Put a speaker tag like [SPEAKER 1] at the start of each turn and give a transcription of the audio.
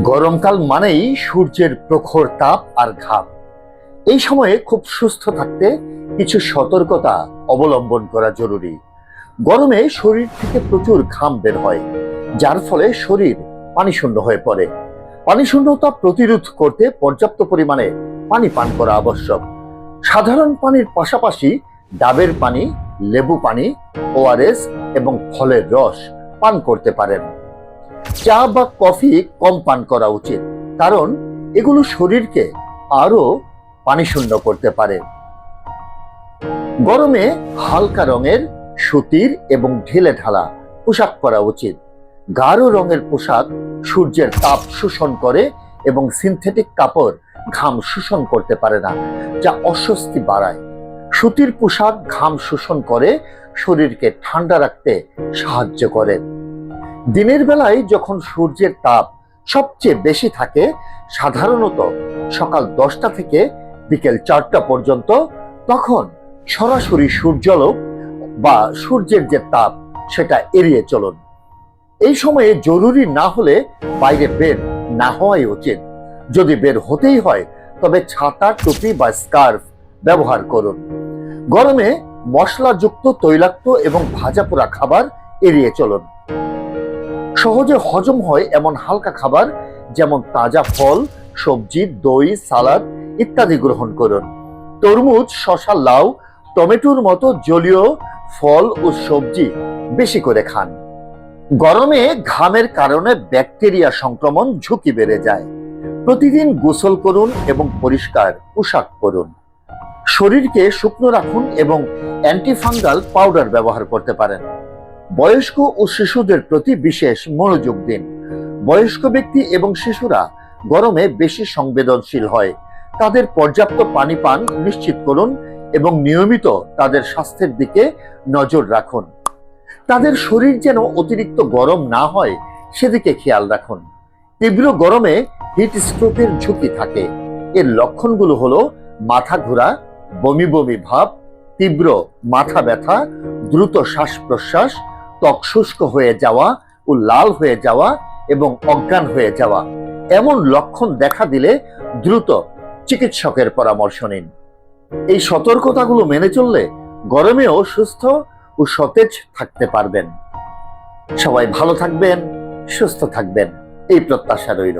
[SPEAKER 1] গরমকাল মানেই সূর্যের প্রখর তাপ আর ঘাম। এই সময়ে খুব সুস্থ থাকতে কিছু সতর্কতা অবলম্বন করা জরুরি। গরমে শরীর থেকে প্রচুর ঘাম বের হয়, যার ফলে শরীর পানি শূন্য হয়ে পড়ে। পানি শূন্যতা প্রতিরোধ করতে পর্যাপ্ত পরিমাণে পানি পান করা আবশ্যক। সাধারণ পানির পাশাপাশি ডাবের পানি, লেবু পানি ওআরএস এবং ফলের রস পান করতে পারেন। চা বা কফি কম পান করা উচিত, কারণ এগুলো শরীরকে আরও পানি শূন্য করতে পারে। গরমে হালকা রঙের সুতির এবং ঢেলে ঢালা পোশাক পরা উচিত। গাঢ় রঙের পোশাক সূর্যের তাপ শোষণ করে এবং সিনথেটিক কাপড় ঘাম শোষণ করতে পারে না, যা অস্বস্তি বাড়ায়। সুতির পোশাক ঘাম শোষণ করে শরীরকে ঠান্ডা রাখতে সাহায্য করে। দিনের বেলায় যখন সূর্যের তাপ সবচেয়ে বেশি থাকে, সাধারণত সকাল দশটা থেকে বিকেল চারটা পর্যন্ত, তখন সরাসরি সূর্যালোক বা সূর্যের যে তাপ, সেটা এড়িয়ে চলুন। এই সময়ে জরুরি না হলে বাইরে বের না হওয়াই উচিত। যদি বের হতেই হয়, তবে ছাতা, টুপি বা স্কার্ফ ব্যবহার করুন। গরমে মশলাযুক্ত তৈলাক্ত এবং ভাজা পোড়া খাবার এড়িয়ে চলুন। সহজে হজম হয় এমন হালকা খাবার যেমন তাজা ফল, সবজি, দই, সালাদ ইত্যাদি গ্রহণ করুন। তরমুজ শশা লাউ, টমেটোর মতো জলীয় ফল ও সবজি বেশি করে খান। গরমে ঘামের কারণে ব্যাকটেরিয়া সংক্রমণ ঝুঁকি বেড়ে যায়। প্রতিদিন গোসল করুন এবং পরিষ্কার পোশাক পরুন। শরীরকে শুকনো রাখুন এবং অ্যান্টিফাঙ্গাল পাউডার ব্যবহার করতে পারেন। বয়স্ক ও শিশুদের প্রতি বিশেষ মনোযোগ দিন। বয়স্ক ব্যক্তি এবং শিশুরা গরমে বেশি সংবেদনশীল হয়। তাদের পর্যাপ্ত পানি পান নিশ্চিত করুন এবং নিয়মিত তাদের স্বাস্থ্যের দিকে নজর রাখুন। তাদের শরীর যেন অতিরিক্ত গরম না হয়, সেদিকে খেয়াল রাখুন। তীব্র গরমে হিট স্ট্রোকের ঝুঁকি থাকে। এর লক্ষণগুলো হলো মাথা ঘোরা, বমি বমি ভাব, তীব্র মাথা ব্যথা, দ্রুত শ্বাস প্রশ্বাস ত্বক শুষ্ক হয়ে যাওয়া ও লাল হয়ে যাওয়া এবং অজ্ঞান হয়ে যাওয়া এমন লক্ষণ দেখা দিলে দ্রুত চিকিৎসকের পরামর্শ নিন। এই সতর্কতাগুলো মেনে চললে গরমেও সুস্থ ও সতেজ থাকতে পারবেন। সবাই ভালো থাকবেন, সুস্থ থাকবেন, এই প্রত্যাশা রইল।